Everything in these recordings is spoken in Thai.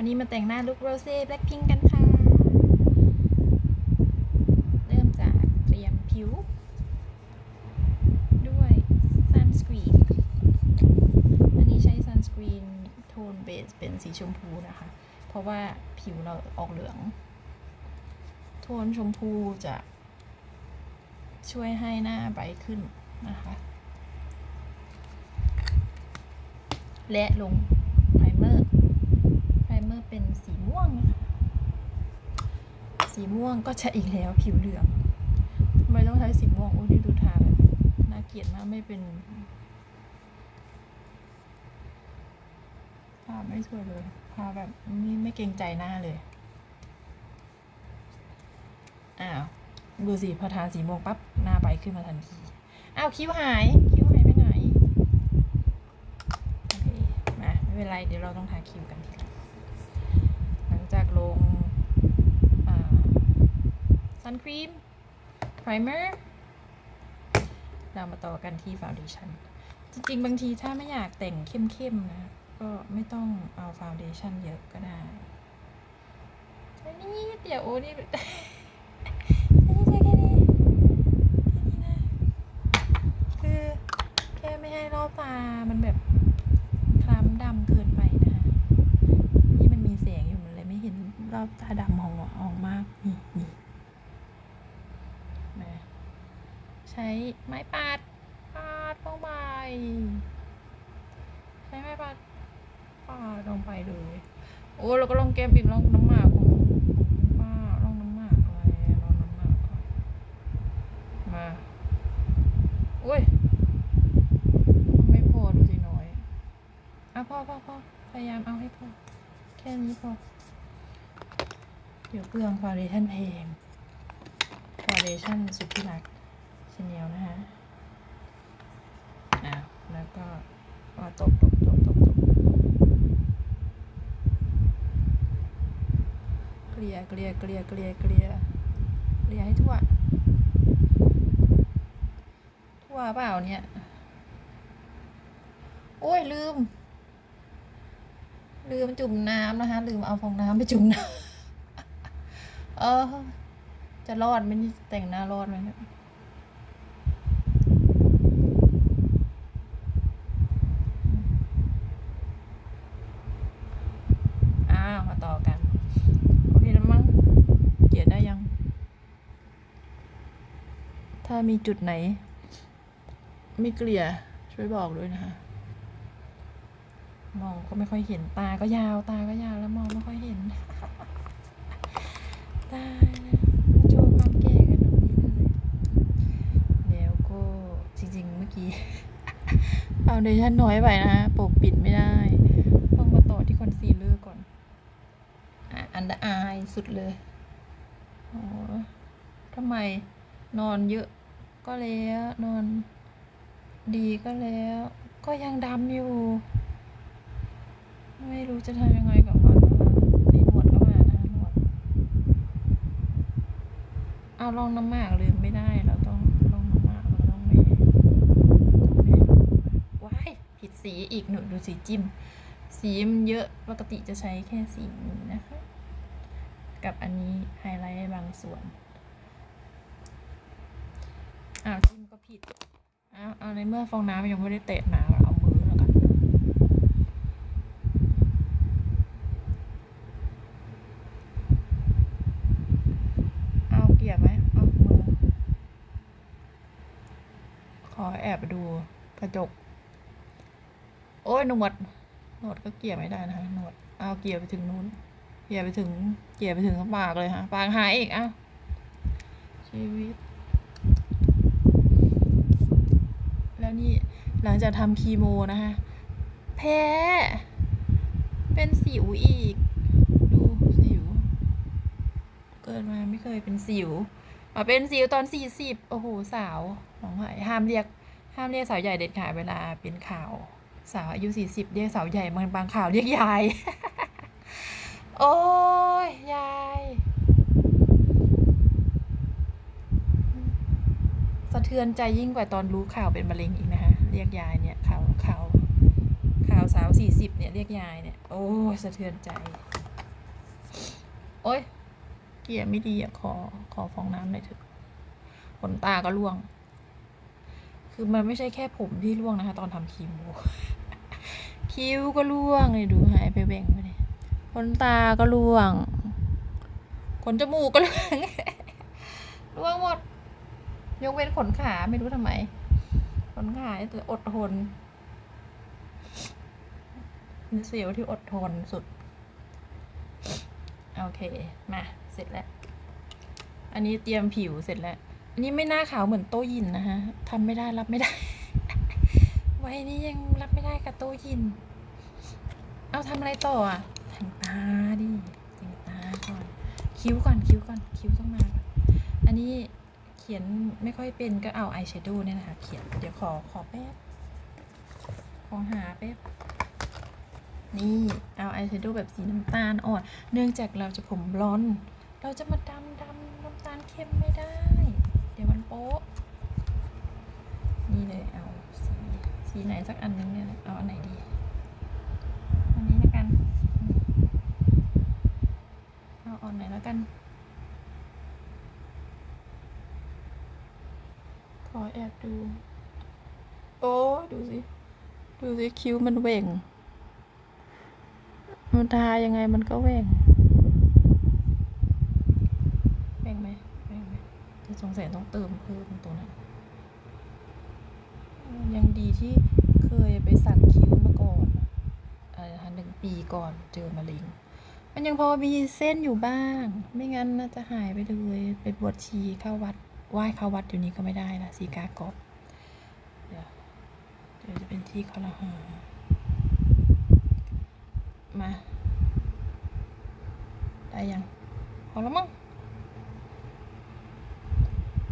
วันนี้มาแต่งหน้าลุคโรเซ่แบล็คพิงกันค่ะ เริ่มจากเตรียมผิว ด้วยซันสกรีน อันนี้ใช้ซันสกรีนโทนเบสเป็นสีชมพูนะคะ เพราะว่าผิวเราออกเหลือง โทนชมพูจะช่วยให้หน้าไบขึ้นนะคะ และลงไพรเมอร์ ไพรเมอร์เป็นสี ม่วง สีม่วงก็จะอีกแล้วผิวเหลืองทำไมต้องใช้สีม่วงโอ้ยนี่ดูทาแบบน่าเกลียดมากไม่เป็นทาไม่สวยเลยทาแบบนี่ไม่เกรงใจหน้าเลยอ้าวดูสิพอทาสีม่วงปั๊บหน้าใบขึ้นมาทันทีอ้าวคิ้วหายคิ้วหายไปไหนโอเคมาไม่เป็นไรเดี๋ยวเราต้องทาคิ้วกันที ลงซันครีมไพรเมอร์เรามาต่อกันที่ฟาวเดชั่นจริง ๆ บางทีถ้าไม่อยากแต่งเข้มๆนะ ก็ไม่ต้องเอาฟาวเดชั่นเยอะก็ได้แค่นี่เดี๋ยวโอ้นี่ แค่นี้แค่นี้แค่นี้นะ คือแค่ไม่ให้รอบตา มันแบบคล้ำดำเกินไปนะคะนี่มันมีแสงอยู่มันเลยไม่เห็นรอบตาดำของออกมาก นี่นี่มาใช้ไม้ปาด ปาดลงไป ใช้ไม้ปาด ปาดลงไปเลย ก็ลองแก้มอีกลองน้ำหมากของของป้าลงน้ำหมากอะไรลองน้ำหมากมาอุ้ยไม่พอดูสิน้อยเอาพอพอพอพยายามเอาให้พอแค่นี้พอเดี๋ยวเปลืองฟาวเดชั่นเพลงฟาวเดชั่นสุดที่รักชนเนลนะฮะ อะ แล้วก็ก็ตบตบตบตบตบเก ลี่ยเกลี่ยเกลี่ยเกลี่ยเกลี่ยเกลี่ยให้ทั่ว ทั่วเปล่าเนี่ย โอ้ยลืม ลืมจุ่มน้ำนะคะ ลืมเอาฟองน้ำไปจุ่มน้ำเออ จะรอดไหมนี่แต่งหน้ารอดไหมเนี่ยอ้าวมาต่อกัน โอเคแล้วมั้งเขียนได้ยัง ถ้า มีจุดไหน ไม่เกลี่ยช่วยบอกด้วยนะคะ มองก็ไม่ค่อยเห็นตาก็ยาวตาก็ยาวแล้วมองไม่ค่อยเห็นตายแล้วมาโชว์ความแก่กันตรงนี้เลยแล้วก็จริงๆเมื่อกี้ฟาวเดชั่นน้อยไปนะปกปิดไม่ได้ต้องมาต่อที่คอนซีลเลอร์ก่อนอันดอายสุดเลยโอ้ทำไมนอนเยอะ ก็แล้วนอนดีก็แล้ว ก็ยังดำอยู่ ไม่รู้จะทำยังไงกับมันนะคะมีหนวดก็มานะหนวด เอาลองน้ำหมากลืมไม่ได้เราต้องลองน้ำหมากเราต้องไม่ต้องไม่ว้ายผิดสีอีกหนูดูสีจิ้ม สีมันเยอะปกติจะใช้แค่สีนี้นะคะ กับอันนี้ไฮไลท์บางส่วน อ้าวจิ้มก็ผิดอ้าวเอาในเมื่อฟองน้ำยังไม่ได้เตะน้ำเอามือแล้วกันเอาเกียไหมเอามือ ขอแอบดูกระจก โอ้ยหนวดหนวดก็เกี่ยไม่ได้นะคะหนวดเอาเกี่ยไปถึงนู้นเกี่ยไปถึงเกี่ยไปถึงปากเลยค่ะปากหายอีกอะชีวิต แล้วนี่ หลังจากทำคีโมนะคะแพ้เป็นสิวอีก ดูสิว เกิดมาไม่เคยเป็นสิวมาเป็นสิวตอนสี่สิบโอ้โหสาวหนองหายห้ามเรียก ห้ามเรียกสาวใหญ่เด็ดขาดเวลาเป็นข่าว สาวอายุสี่สิบเรียกสาวใหญ่บางบางข่าวเรียกยาย โอ้ยยายสะเทือนใจยิ่งกว่าตอนรู้ข่าวเป็นมะเร็งอีกนะคะ เรียกยายเนี่ยข่าวข่าวข่าวสาวสี่สิบเนี่ยเรียกยายเนี่ย โอ้สะเทือนใจ โอ๊ยเกียร์ไม่ดีอะขอขอฟองน้ำหน่อยเถอะขนตาก็ร่วง คือมันไม่ใช่แค่ผมที่ร่วงนะคะ ตอนทำคีโมคิ้วก็ร่วงเลยดูหายไปแบ่งไปเลยขนตาก็ร่วงขนจมูกก็ร่วงร่วงหมดยกเว้นขนขาไม่รู้ทำไม ขนขาจะอดทนเป็นเซลล์ที่อดทนสุด โอเค มา เสร็จแล้ว อันนี้เตรียมผิวเสร็จแล้ว อันนี้ไม่น่าขาวเหมือนโต้ยินนะฮะทำไม่ได้รับไม่ได้ ไว้นี้ยังรับไม่ได้กับโต้ยิน เอาทำอะไรต่ออะแต่งตาดิแต่งตาก่อน คิ้วก่อน คิ้วก่อน คิ้วต้องมาก่อนอันนี้ ขียนไม่ค่อยเป็นก็เอาอายแชโดว์เนี่ยนะคะ เขียน เดี๋ยวขอขอแป๊บ ขอหาแป๊บ นี่เอาอายแชโดว์แบบสีน้ำตาลอ่อนเนื่องจากเราจะผมบลอนด์เราจะมาดำดำน้ำตาลเข้มไม่ได้ เดี๋ยวมันโป๊ะ นี่เลยเอาสีสีไหนสักอันนึงเนี่ยเอาอันไหนดีอันนี้แล้วกัน เอาอ่อนไหนแล้วกัน ข อแอบดู โอ้ดูสิ ดูสิ คิ้วมันเว่ง มันทายังไงมันก็เว่งเว่งไหมเว่งไหมจะสงสัยต้องเติมเพิ่มตรงนั้นยังดีที่เคยไปสักคิ้วมาก่อนอะไรนะคะหนึ่งปีก่อนเจอมะเร็งมันยังพอมีเส้นอยู่บ้าง ไม่งั้นน่าจะหายไปเลย ไปบวชชีเข้าวัด ไหว้เข้าวัดอยู่นี้ก็ไม่ได้นะสีกากอบเดี๋ยวเดี๋ยวจะเป็นที่คอรหามา ได้ยังพอแล้วมั้ง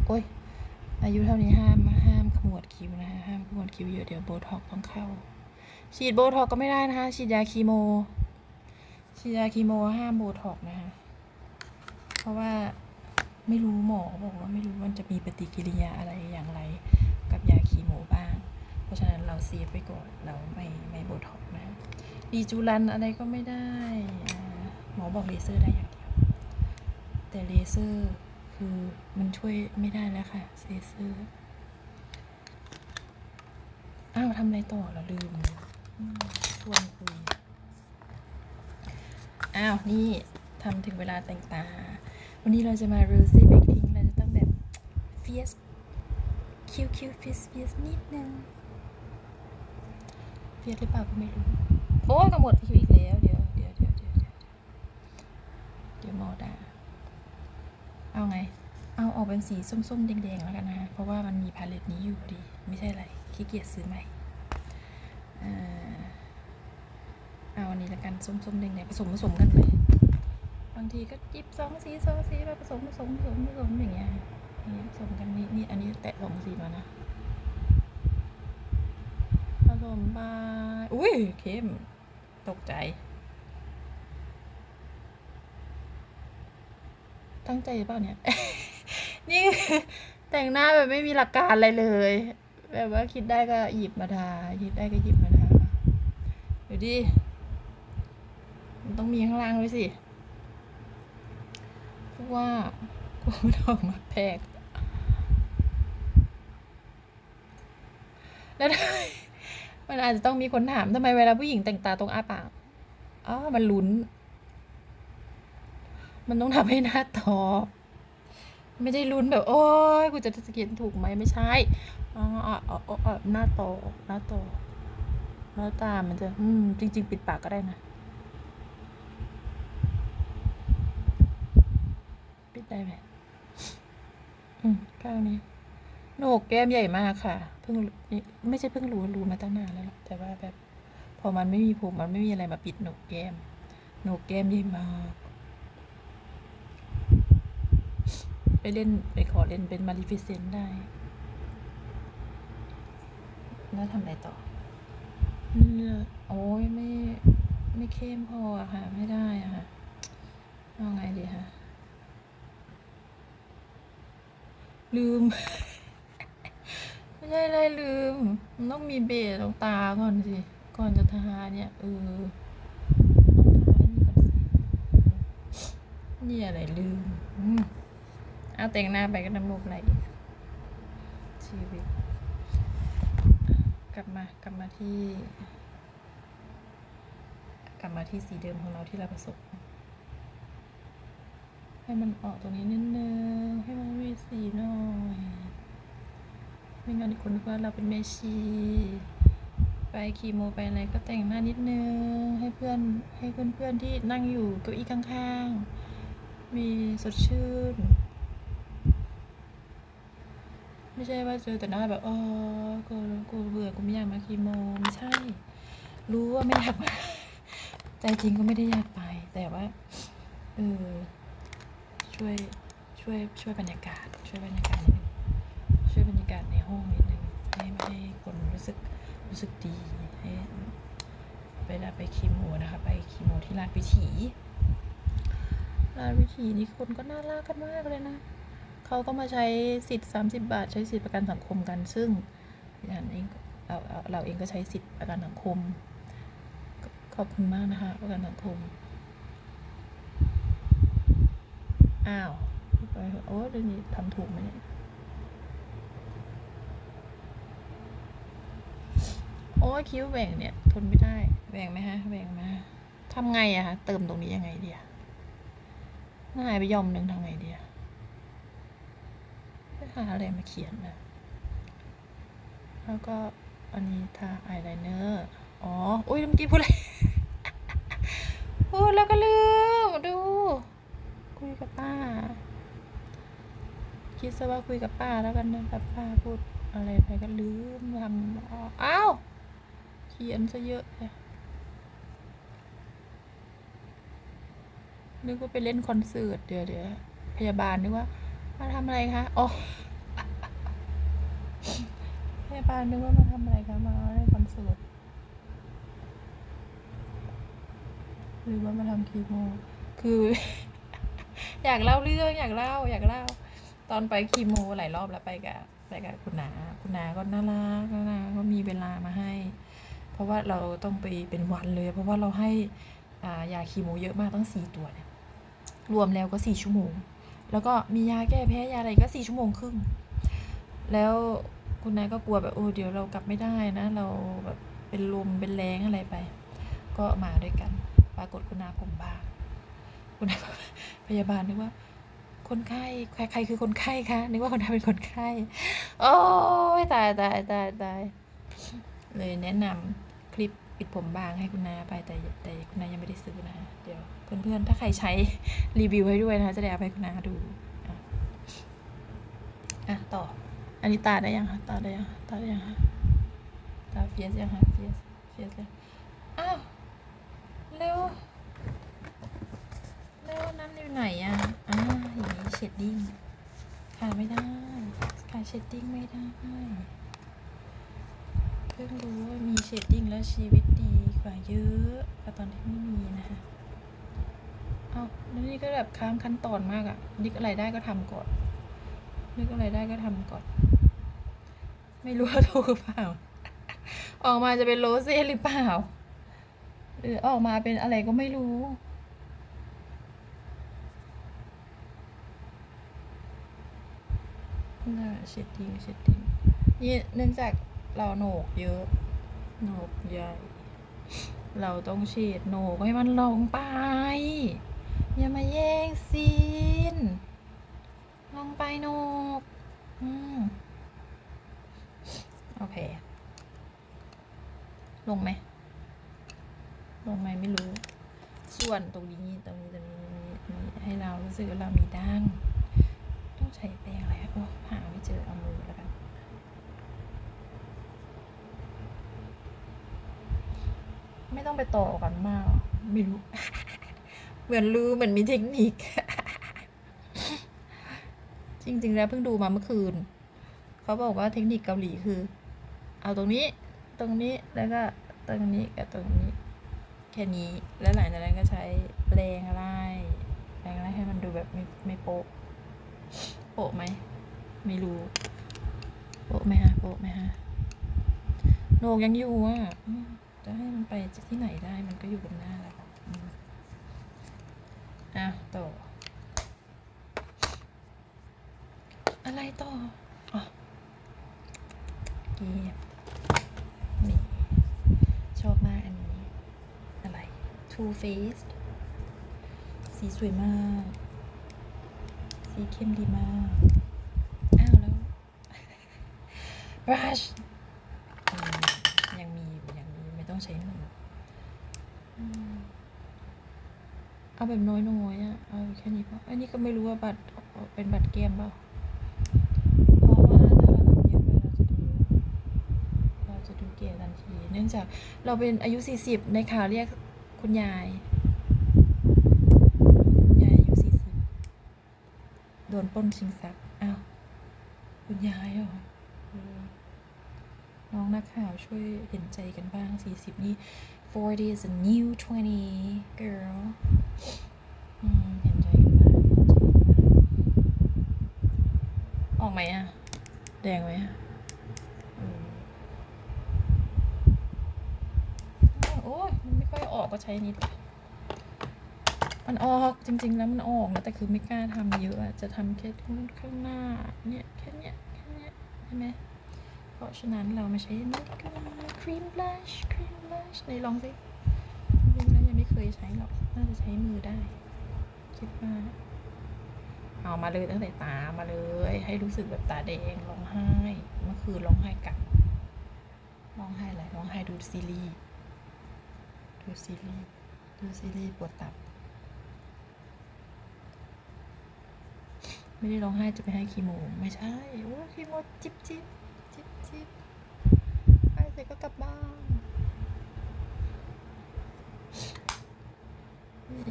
โอ้ย อายุเท่านี้ห้ามห้ามขมวดคิ้วนะคะห้ามขมวดคิ้วเยอะเดี๋ยวโบท็อกต้องเข้า ฉีดโบท็อกก็ไม่ได้นะคะ ฉีดยาคีโม ฉีดยาคีโมห้ามโบท็อกนะคะ เพราะว่า ไม่รู้หมอบอกว่าไม่รู้มันจะมีปฏิกิริยาอะไรอย่างไร กับยาคีโมบ้าง เพราะฉะนั้นเราเซฟไปก่อนเราไม่ไม่โบท็อกนะดีจูรันอะไรก็ไม่ได้หมอบอกเลเซอร์ได้อย่างเดียว แต่เลเซอร์คือมันช่วยไม่ได้แล้วค่ะเลเซอร์อ้าวทำอะไรต่อเราลืมเลยอืมชวนคุยอ้าว นี่ทำถึงเวลาแต่งตา วันนี้เราจะมา rosy baking เราจะต้องแบบ fierce คิวคิว fierce fierce นิดนึง fierce หรือเปล่าก็ไม่รู้ โอ้ยกระหมดคิวอีกแล้ว เดี๋ยวเดี๋ยวเดี๋ยวเดี๋ยวเดี๋ยวเดี๋ยวหมอด่าเอาไง เอาออกเป็นสีส้มๆ แดงๆ แล้วกันนะคะเพราะว่ามันมีพาเลตนี้อยู่พอดี ไม่ใช่อะไรขี้เกียจซื้อใหม่เอาอันนี้แล้วกันส้มๆแดงๆผสมผสมกันเลย บางทีก็จิบสองสีสองสีมาผสมผสมผสมผสมอย่างเงี้ยอย่ผสมกันนี่นี่อันนี้แตะสองสีมานะผสมไปอุ้ยเข้มตกใจ ตั้งใจเปล่าเนี่ย นี่แต่งหน้าแบบไม่มีหลักการอะไรเลย แบบว่าคิดได้ก็หยิบมาทาคิดได้ก็หยิบมาทาเดี๋ยวดิมันต้องมีข้างล่างด้วยสิ เพราะว่ากูไม่ได้ออกมาแพกแล้วทำไมมันอาจจะต้องมีคนถามทำไมเวลาผู้หญิงแต่งตาตรงอ้าปากอ๋อมันลุ้น มันต้องทำให้หน้าตอไม่ได้ลุ้นแบบ โอ้ยกูจะสเขียนถูกไหมไม่ใช่อ๋ออ๋ออ๋ออ๋อหน้าโตหน้าโตหน้าตามันจะ อืม จริง ๆ ปิดปากก็ได้นะ ปิดได้ไหมอืมข้างนี้หนกแก้มใหญ่มากค่ะ เพิ่งไม่ใช่เพิ่งรู้รู้มาตั้งนานแล้วแต่ว่าแบบ พอมันไม่มีผมมันไม่มีอะไรมาปิดหนกแก้ม หนกแก้มใหญ่มาก ไปเล่นไปขอเล่นเป็นมาริฟิเซนได้ แล้วทำอะไรต่อนี่โอ้ยไม่ไม่เข้มพออะค่ะ ไม่ได้อะค่ะเอาไงดีคะ ลืม ไม่ใช่อะไรลืม มันต้องมีเบสตรงตาก่อนสิ ก่อนจะทาเนี่ยเออนี่อนสิอืมนี่อะไรลืมเอาแต่งหน้าไปก็น้ำมูกไหลชีวิต กลับมากลับมาที่ กลับมาที่สีเดิมของเราที่เราผสม ให้มันออกตรงนี้นิดนึงให้มันมีสีหน่อยไม่งั้นคนว่าเราเป็นเมชี ไปคีโมไปอะไรก็แต่งหน้านิดนึง ให้เพื่อนให้เพื่อนๆที่นั่งอยู่เก้าอี้ข้างๆ มีสดชื่น ไม่ใช่ว่าเจอแต่หน้าแบบเออกูกูเบื่อกูไม่อยากมาคีโมไม่ใช่ รู้ว่าไม่อยากมาใจจริงก็ไม่ได้อยากไปแต่ว่าเออ ช่วยช่วยช่วยบรรยากาศ ช่วยบรรยากาศนิดนึงช่วยบรรยากาศในห้องนิดนึงให้ให้คนรู้สึกรู้สึกดีให้เวลาไปคีโมนะคะ ไปคีโมที่ราชวิถีราชวิถีนี่คนก็น่ารักกันมากเลยนะเขาก็มาใช้สิทธิ์30 บาท ใช้สิทธิประกันสังคมกัน ซึ่งอย่างเองเราเราเองก็ใช้สิทธิประกันสังคมขอบคุณมากนะคะ ประกันสังคม อ้าวไปเถอโอ้เดี๋ยวนี้ทำถูกไหมเนี่ยโอ้คิ้วแหว่งเนี่ย ทนไม่ได้แหว่งไหมฮะแหว่งมฮะทำไงอะคะเติมตรงนี้ยังไงดีอะหน้าหายไปยอมหนึ่งทำไงดีอะไปหาอะไรมาเขียนนะแล้วก็อันนี้ทาอายไลเนอร์ อ๋อ อุ้ยเมื่อกี้พูดอะไรพูดแล้วก็ลืม คุยกับป้า คิดซะว่าคุยกับป้าแล้วกันนะแบบป้าพูดอะไรไปก็ลืมทำอ้าวเขียนซะเยอะเลยนึกว่าไปเล่นคอนเสิร์ตเดี๋ยวเดี๋ยวพยาบาลนึกว่า มาทำอะไรคะอ๋อพยาบาลนึกว่ามาทำอะไรคะมาเล่นคอนเสิร์ตหรือว่ามาทำคีโมคือ อยากเล่าเรื่องอยากเล่าอยากเล่า ตอนไปคีโมหลายรอบแล้วไปกับไปกับคุณนาคุณนาก็น่ารักคุณนาก็มีเวลามาให้ เพราะว่าเราต้องไปเป็นวันเลย เพราะว่าเราให้อ่ายาคีโมเยอะมากตั้งสี่ตัวเนี่ยรวมแล้วก็สี่ชั่วโมง แล้วก็มียาแก้แพ้ยาอะไรก็สี่ชั่วโมงครึ่งแล้วคุณนายก็กลัวแบบโอ้เดี๋ยวเรากลับไม่ได้นะ เราแบบเป็นลมเป็นแรงอะไรไป ก็มาด้วยกัน ปรากฏคุณนาผมบาง คุณนาพยาบาลนึกว่า คนไข้ใครใครคือคนไข้คะนึกว่าคนไข้เป็นคนไข้โอ้ยตายตายตายตายเลยแนะนำคลิปปิดผมบางให้คุณนาไปแต่แต่คุณนายังไม่ได้ซื้อนะเดี๋ยวเพื่อนๆถ้าใครใช้รีวิวให้ด้วยนะคะจะได้เอาไปคุณนาดูอะอะต่อ อันนี้ตาได้ยังคะตาได้ยังตาได้ยังคะตาเฟียสยังคะเฟียสเฟียสเลยอ้าวเร็ว อยู่ไหนอะอ่าอย่างนี้เชดดิ้งขาดไม่ได้ขาดเชดดิ้งไม่ได้เพิ่งรู้ว่ามีเชดดิ้งแล้วชีวิตดีกว่าเยอะกว่าตอนที่ไม่มีนะคะเอาแล้วนี่ก็แบบค้างขั้นตอนมากอะ่ะนึกอะไรได้ก็ทำก่อนนึกอะไรได้ก็ทำก่อน ไม่รู้ว่าถูกหรือเปล่า ออกมาจะเป็นโรเซ่หรือเปล่า หรือออกมาเป็นอะไรก็ไม่รู้ น่าเช็ดดิ้งเช็ดดิ้งนี่เนื่องจากเราโหนกเยอะโหนกใหญ่ เราต้องเช็ดโหนกให้มันลงไป อย่ามาแย่งซีน ลงไปโหนกอืมโอเค ลงไหม ลงไหมไม่รู้ ส่วนตรงนี้ตรงนี้ตรงนี้ให้เรารู้สึกว่าเรามีดั้งต้อง ใช้แปรงอะไรโอ้หาไม่เจอเอามือแล้วกัน ไม่ต้องไปต่อกันมาก ไม่รู้ เหมือนรู้เหมือนมีเทคนิค จริง ๆ แล้วเพิ่งดูมาเมื่อคืน เขาบอกว่าเทคนิคเกาหลีคือ เอาตรงนี้ ตรงนี้แล้วก็ตรงนี้กับตรงนี้แค่นี้แล้วหลังจากนั้นก็ใช้แปรงไล่แปรงไล่ให้มันดูแบบไม่ไม่โป๊ะ โปะไหม ไม่รู้ โปะไหมฮะ โปะไหมฮะโนกยังอยู่อะจะให้มันไปที่ไหนได้มันก็อยู่บนหน้าแล้วอะต่อ อะไรต่ออ๋อเกียนี่ ชอบมากอันนี้ อะไร Too face สีสวยมาก สีเข้มดีมาก อ้าวแล้ว brush อืมยังมีอยู่ยังมีไม่ต้องใช้มืออืมเอาแบบน้อยๆอะ เอาแค่นี้พออันนี้ก็ไม่รู้ว่าบัตรเป็นบัตรเกมเปล่าเพราะว่าถ้าเราทำเยอะไปเราจะดูเราจะดูเก๋ทันทีเนื่องจากเราเป็นอายุ 40 ในข่าวเรียกคุณยาย คุณยายอายุ 40 โดนปล้นชิงทรัพย์อ้าวคุณยายเหรอน้องนักข่าวช่วยเห็นใจกันบ้าง 40 นี่ 40 is a new 20 girl อืมเห็นใจกันบ้างเห็นใจกันบ้างออกไหมอะ แดงไหมอะออโอ้ยไม่ค่อยออกก็ใช้นิด มันออกจริง ๆ แล้วมันออกนะแต่คือไม่กล้าทำเยอะจะทำแค่ข้างหน้าเนี่ยแค่เนี้ยแค่เนี้ยใช่ไหมเพราะฉะนั้นเรามาใช้นี่ก็ครีมบลัชครีมบลัชไหนลองสิจริงๆแล้วยังไม่เคยใช้หรอกน่าจะใช้มือได้ คิดว่าเอามาเลยตั้งแต่ตามาเลย ให้รู้สึกแบบตาแดงร้องไห้เมื่อคืนร้องไห้กับร้องไห้อะไรร้องไห้ดูซีรีส์ดูซีรีส์ดูซีรีส์ปวดตับ ไม่ได้ร้องไห้จะไปให้คีโม ไม่ใช่โอ้คีโมจิบจิบจิบจิบให้เสร็จก็กลับบ้าน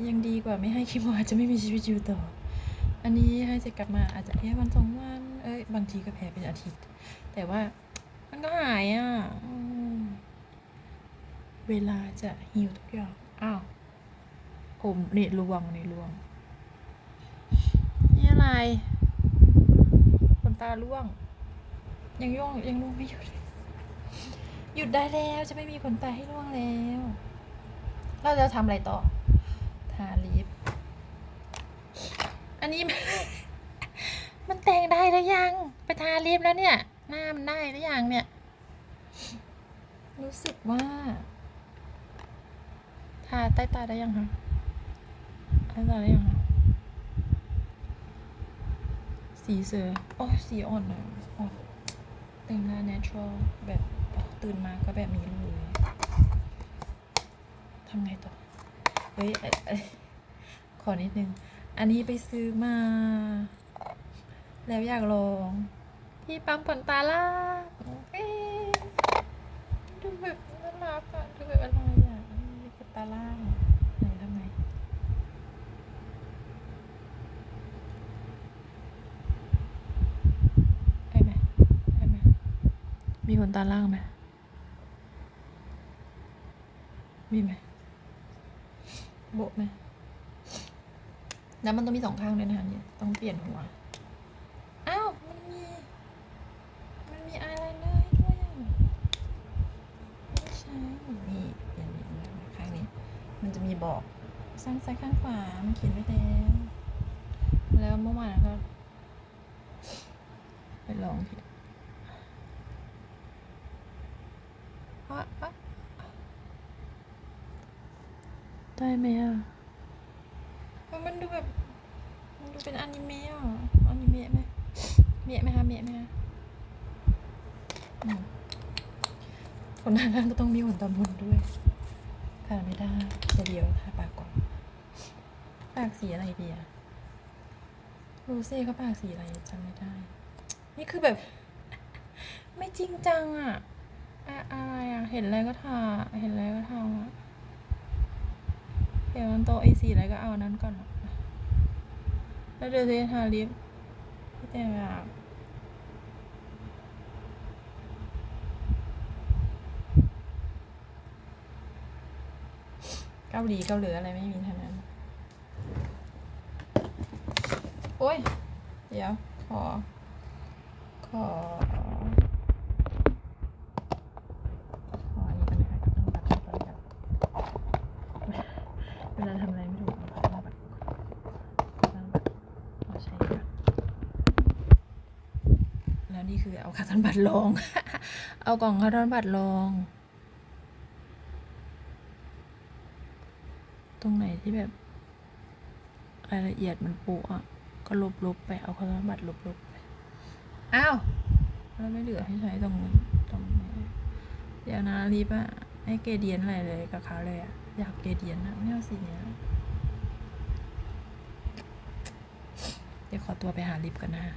ยังดีกว่าไม่ให้คีโมอาจจะไม่มีชีวิตอยู่ต่อ อันนี้ให้เสร็จกลับมาอาจจะแพ้วันสองวัน เอ้ยบางทีก็แพ้เป็นอาทิตย์ แต่ว่ามันก็หายอะเวลาจะหิวทุกอย่าง อ้าวผมเนี่ยลวงเนี่ยลวง อะไรขนตาล่วง ยังย่วงยังล่วงไม่หยุด หยุดได้แล้วจะไม่มีขนตาให้ล่วงแล้ว เราจะทำอะไรต่อ ทาลิป อันนี้ มันแต่งได้แล้วยัง ไปทาลิปแล้วเนี่ย หน้ามันได้แล้วยังเนี่ย รู้สึกว่า ทาใต้ตาได้ยังคะใต้ตาได้ยังคะ สีเสือโอ้สีอ่อนนะโอ้แต่งหน้า natural แบบตื่นมาก็แบบนี้เลยทำไงต่อ เฮ้ยเอ้ยขอนิดนึง อันนี้ไปซื้อมา แล้วอยากลอง ที่ปั๊มขนตาล่าดูแบบน่ารักอะดูแบบอะไรอะมีขนตาล่างไหนทำไง ได้ไหมได้ไหม มีขนตาล่างไหม มีไหมโบะไหมแล้วมันต้องมีสองข้างด้วยนะคะเนี่ยต้องเปลี่ยนหัว อ้าว มันมี มันมีอายไลเนอร์ให้ด้วยอะไม่ใช่ นี่เปลี่ยนอีกนะข้างนี้ มันจะมีบอกข้างซ้ายข้างขวา มันเขียนไว้แล้ว แล้วเมื่อวานก็ ไปลองทีอะอะ ได้ไหมอะเฮ้ยมันดูแบบ มันดูเป็นอนิเมะอะอนิเมะไหมเมะไหมคะเมะไหมคะคนหน้าล่างก็ต้องมีขนตาบนด้วยทาไม่ได้จะเดียวทาปากก่อน ปากสีอะไรดีอะรูเซ่เขาปากสีอะไรจำไม่ได้ นี่คือแบบ ไม่จริงจังอะ อะอะไรอะเห็นอะไรก็ทา เห็นอะไรก็ทำอะ เห็นมันโตะไอสีอะไรก็เอานั้นก่อน แล้วเดี๋ยวจะทาลิปที่แต่แบบเกาหลีเกาเหลีออะไรไม่มีทั้งนั้น โอ้ย เดี๋ยว ขอ ขออันนี้กันนะคะต้องตัดขั้นตอนกันเวลาทำอะไรไม่ถูกเอาตั้งบัตรตั้งบัตรขอใช้ก่อน คือเอาคาร์ทอนบัตรลอง เอากล่องคาร์ทอนบัตรลอง ตรงไหนที่แบบรายละเอียดมันปะอะ ก็ลบๆไป เอาคาร์ทอนบัตรลบๆไป อ้าวแล้วไม่เหลือให้ใช้ตรงตรงนี้เดี๋ยวนะรีบอะให้เกเดียนอะไรเลยกับเขาเลยอะอยากเกเดียนอะไม่เอาสีเนี้ยเดี๋ยวขอตัวไปหาลิปกันนะฮะ